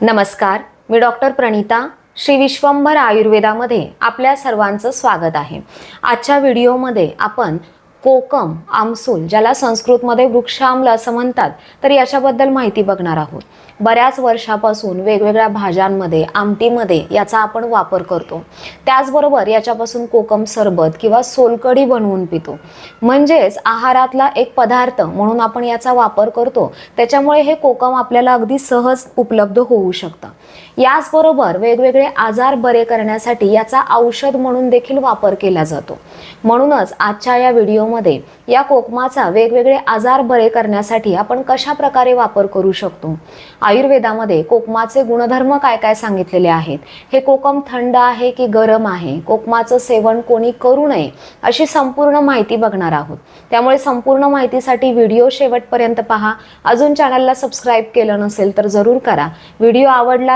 नमस्कार मी डॉक्टर प्रणिता श्री विश्वंभर आयुर्वेदामध्ये आपल्या सर्वांचं स्वागत आहे. आजच्या व्हिडिओमध्ये आपण कोकम आमसूल ज्याला संस्कृतमध्ये वृक्षामल असं म्हणतात तर याच्याबद्दल माहिती बघणार आहोत. बऱ्याच वर्षापासून वेगवेगळ्या भाज्यांमध्ये आमटीमध्ये याचा आपण वापर करतो. त्याचबरोबर याच्यापासून कोकम सरबत किंवा सोलकढी बनवून पितो. म्हणजेच आहारातला एक पदार्थ म्हणून आपण याचा वापर करतो. त्याच्यामुळे हे कोकम आपल्याला अगदी सहज उपलब्ध होऊ शकतं. याचबरोबर वेगवेगळे आजार बरे करण्यासाठी याचा औषध म्हणून देखील वापर केला जातो. म्हणूनच आजच्या या व्हिडिओमध्ये या कोकमाचा वेगवेगळे आजार बरे करण्यासाठी आपण कशा प्रकारे वापर करू शकतो? आयुर्वेदामध्ये कोकमाचे गुणधर्म काय काय सांगितलेले आहेत? हे कोकम थंड आहे की गरम आहे? कोकमाचं सेवन कोणी करू नये अशी संपूर्ण माहिती बघणार आहोत. त्यामुळे संपूर्ण माहितीसाठी व्हिडिओ शेवटपर्यंत पहा. अजून चॅनलला सबस्क्राईब केलं नसेल तर जरूर करा. व्हिडिओ आवडला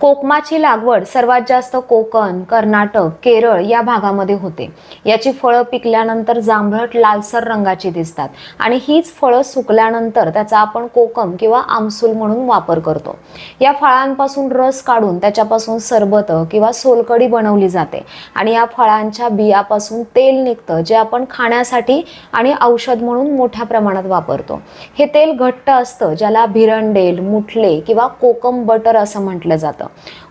कोकमाची लागवड सर्वात जास्त कोकण कर्नाटक केरळ या भागामध्ये होते. याची फळं पिकल्यानंतर जांभळट लालसर रंगाची दिसतात आणि हीच फळं सुकल्यानंतर त्याचा आपण कोकम किंवा आमसूल म्हणून वापर करतो. या फळांपासून रस काढून त्याच्यापासून सरबत किंवा सोलकढी बनवली जाते आणि या फळांच्या बियापासून तेल निघतं जे आपण खाण्यासाठी आणि औषध म्हणून मोठ्या प्रमाणात वापरतो. हे तेल घट्ट असतं ज्याला भिरंडेल मुठले किंवा कोकम बटर असं म्हटलं जातं.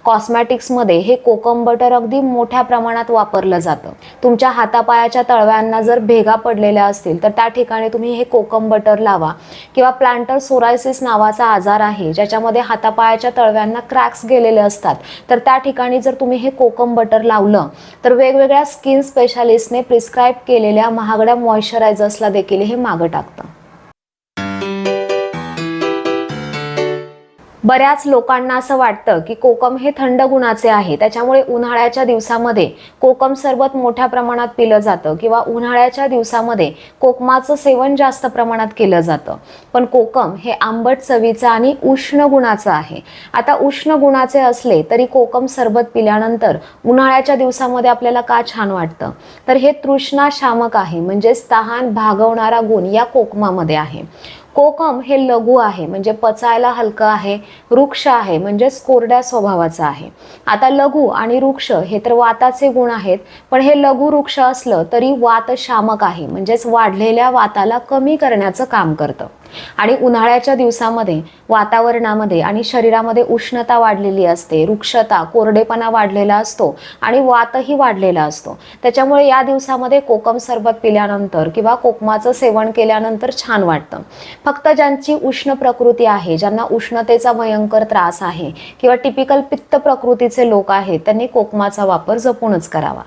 कॉस्मॅटिक्समध्ये हे कोकम बटर अगदी मोठ्या प्रमाणात वापरलं जातं. तुमच्या हातापायाच्या तळव्यांना जर भेगा पडलेल्या असतील तर त्या ठिकाणी तुम्ही हे कोकम बटर लावा किंवा प्लांटर सोरायसिस नावाचा आजार आहे ज्याच्यामध्ये हातापायाच्या तळव्यांना क्रॅक्स गेलेले असतात तर त्या ठिकाणी जर तुम्ही हे कोकम बटर लावलं तर वेगवेगळ्या स्किन स्पेशालिस्टने प्रिस्क्राईब केलेल्या महागड्या मॉइश्चरायझर्सला देखील हे मागं टाकतं. बऱ्याच लोकांना असं वाटतं की कोकम हे थंड गुणाचे आहे. त्याच्यामुळे उन्हाळ्याच्या दिवसामध्ये कोकम सरबत मोठ्या प्रमाणात पिलं जातं किंवा उन्हाळ्याच्या दिवसामध्ये कोकमाचं सेवन जास्त प्रमाणात केलं जातं. पण कोकम हे आंबट चवीचं आणि उष्ण गुणाचं आहे. आता उष्ण गुणाचे असले तरी कोकम सरबत पिल्यानंतर उन्हाळ्याच्या दिवसामध्ये आपल्याला का छान वाटतं? तर हे तृष्णा शामक आहे म्हणजेच तहान भागवणारा गुण या कोकमामध्ये आहे. कोकम हे लघु आहे म्हणजे पचायला हलकं आहे वृक्ष आहे म्हणजेच कोरड्या स्वभावाचं आहे. आता लघु आणि वृक्ष हे तर वाताचे गुण आहेत पण हे लघु वृक्ष असलं तरी वात शामक आहे म्हणजेच वाढलेल्या वाताला कमी करण्याचं काम करतं. आणि उन्हाळ्याच्या दिवसामध्ये वातावरणामध्ये आणि शरीरामध्ये उष्णता वाढलेली असते वृक्षता कोरडेपणा वाढलेला असतो आणि वातही वाढलेला असतो. त्याच्यामुळे या दिवसामध्ये कोकम सरबत पिल्यानंतर किंवा कोकमाचं सेवन केल्यानंतर छान वाटतं. फक्त ज्यांची उष्ण प्रकृती आहे ज्यांना उष्णतेचा भयंकर त्रास आहे किंवा टिपिकल पित्त प्रकृतीचे लोक आहेत त्यांनी कोकमाचा वापर जपूनच करावा.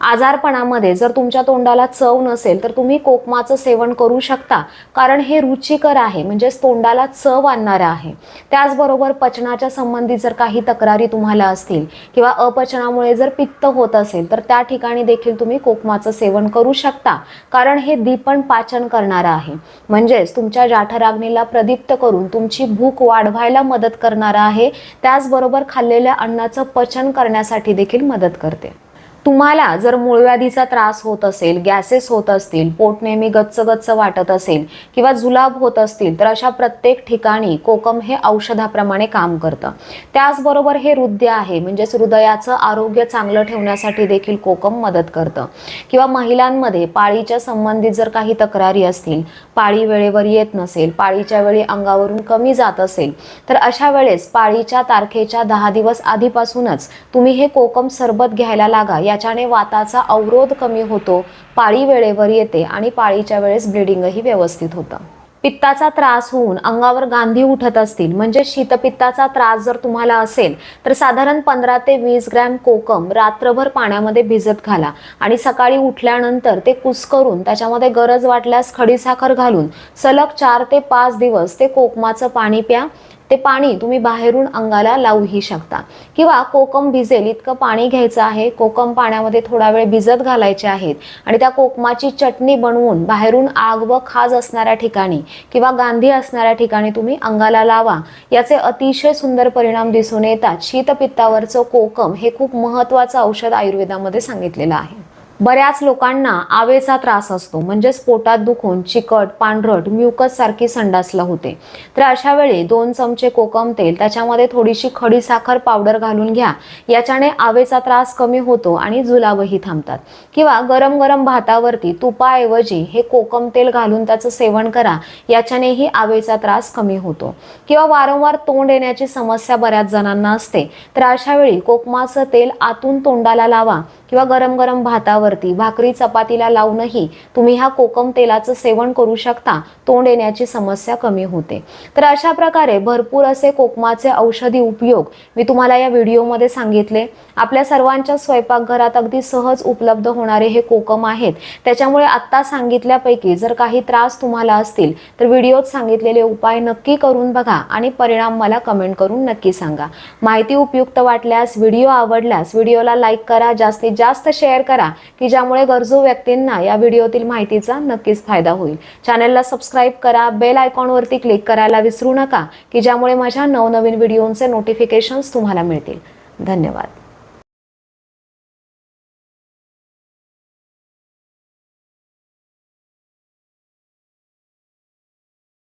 आजारपणामध्ये जर तुमच्या तोंडाला चव नसेल तर तुम्ही कोकमाचं सेवन करू शकता. कारण हे रुचिकर आहे म्हणजेच तोंडाला चव आणणारं आहे. त्याचबरोबर पचनाच्या संबंधित जर काही तक्रारी तुम्हाला असतील किंवा अपचनामुळे जर पित्त होत असेल तर त्या ठिकाणी देखील तुम्ही कोकमाचं सेवन करू शकता. कारण हे दीपण पाचन करणारं आहे. म्हणजेच तुमच्या जाठराग्नीला प्रदीप्त करून तुमची भूक वाढवायला मदत करणारं आहे. त्याचबरोबर खाल्लेल्या अन्नाचं पचन करण्यासाठी देखील मदत करते. तुम्हाला जर मूळव्याधीचा त्रास होत असेल गॅसेस होत असतील पोट नेहमी गच्च गच्च वाटत असेल किंवा जुलाब होत असतील तर अशा प्रत्येक ठिकाणी कोकम हे औषधाप्रमाणे काम करतं. त्याचबरोबर हे हृदय आहे म्हणजेच हृदयाचं आरोग्य चांगलं ठेवण्यासाठी देखील कोकम मदत करतं. किंवा महिलांमध्ये पाळीच्या संबंधित जर काही तक्रारी असतील पाळी वेळेवर येत नसेल पाळीच्या वेळी अंगावरून कमी जात असेल तर अशा वेळेस पाळीच्या तारखेच्या दहा दिवस आधीपासूनच तुम्ही हे कोकम सरबत घ्यायला लागा या याच्याने वाताचा अवरोध कमी होतो पाळी वेळेवर येते आणि पाळीच्या वेळेस ब्लिडिंगही व्यवस्थित होतं. पित्ताचा त्रास होऊन अंगावर गांधी उठत असतील म्हणजे शीतपित्ताचा त्रास जर तुम्हाला असेल तर साधारण पंधरा ते वीस ग्रॅम कोकम रात्रभर पाण्यामध्ये भिजत घाला आणि सकाळी उठल्यानंतर ते कुस्करून त्याच्यामध्ये गरज वाटल्यास खडीसाखर घालून सलग चार ते पाच दिवस ते कोकमाचं पाणी प्या. ते पाणी तुम्ही बाहेरून अंगाला लावूही शकता. किंवा कोकम भिजेल इतकं पाणी घ्यायचं आहे. कोकम पाण्यामध्ये थोडा वेळ भिजत घालायचे आहेत. आणि त्या कोकमाची चटणी बनवून बाहेरून आग व खाज असणाऱ्या ठिकाणी किंवा गांधी असणाऱ्या ठिकाणी तुम्ही अंगाला लावा. याचे अतिशय सुंदर परिणाम दिसून येतात. शीतपित्तावरचं कोकम हे खूप महत्त्वाचं औषध आयुर्वेदामध्ये सांगितलेलं आहे. बऱ्याच लोकांना आवेचा त्रास असतो. म्हणजेच पोटात दुखून चिकट पांढरट म्युकस सारखी संडासला होते. तर अशा वेळी दोन चमचे कोकम तेल त्याच्यामध्ये थोडीशी खडी साखर पावडर घालून घ्या. याच्याने आवेचा त्रास कमी होतो आणि जुलाबही थांबतात. किंवा गरम गरम भातावरती तुपाऐवजी हे कोकम तेल घालून त्याचं सेवन करा. याच्यानेही आवेचा त्रास कमी होतो. किंवा वारंवार तोंड येण्याची समस्या बऱ्याच जणांना असते. तर अशा वेळी कोकमाचं तेल आतून तोंडाला लावा. किंवा गरम गरम भातावरती भाकरी चपातीला लावूनही तुम्ही ह्या कोकम तेलाचं सेवन करू शकता तोंड येण्याची समस्या कमी होते. तर अशा प्रकारे भरपूर असे कोकमाचे औषधी उपयोग मी तुम्हाला या व्हिडिओमध्ये सांगितले. आपल्या सर्वांच्या स्वयंपाकघरात अगदी सहज उपलब्ध होणारे हे कोकम आहेत. त्याच्यामुळे आत्ता सांगितल्यापैकी जर काही त्रास तुम्हाला असतील तर व्हिडिओत सांगितलेले उपाय नक्की करून बघा आणि परिणाम मला कमेंट करून नक्की सांगा. माहिती उपयुक्त वाटल्यास व्हिडिओ आवडल्यास व्हिडिओला लाईक करा जास्तीत जास्त शेअर करा की ज्यामुळे गरजू व्यक्तींना या व्हिडिओतील माहितीचा नक्कीच फायदा होईल. चॅनलला सबस्क्राईब करा बेल आयकॉनवरती क्लिक करायला विसरू नका की ज्यामुळे माझ्या नवनवीन व्हिडिओंचे नोटिफिकेशन्स तुम्हाला मिळतील. धन्यवाद.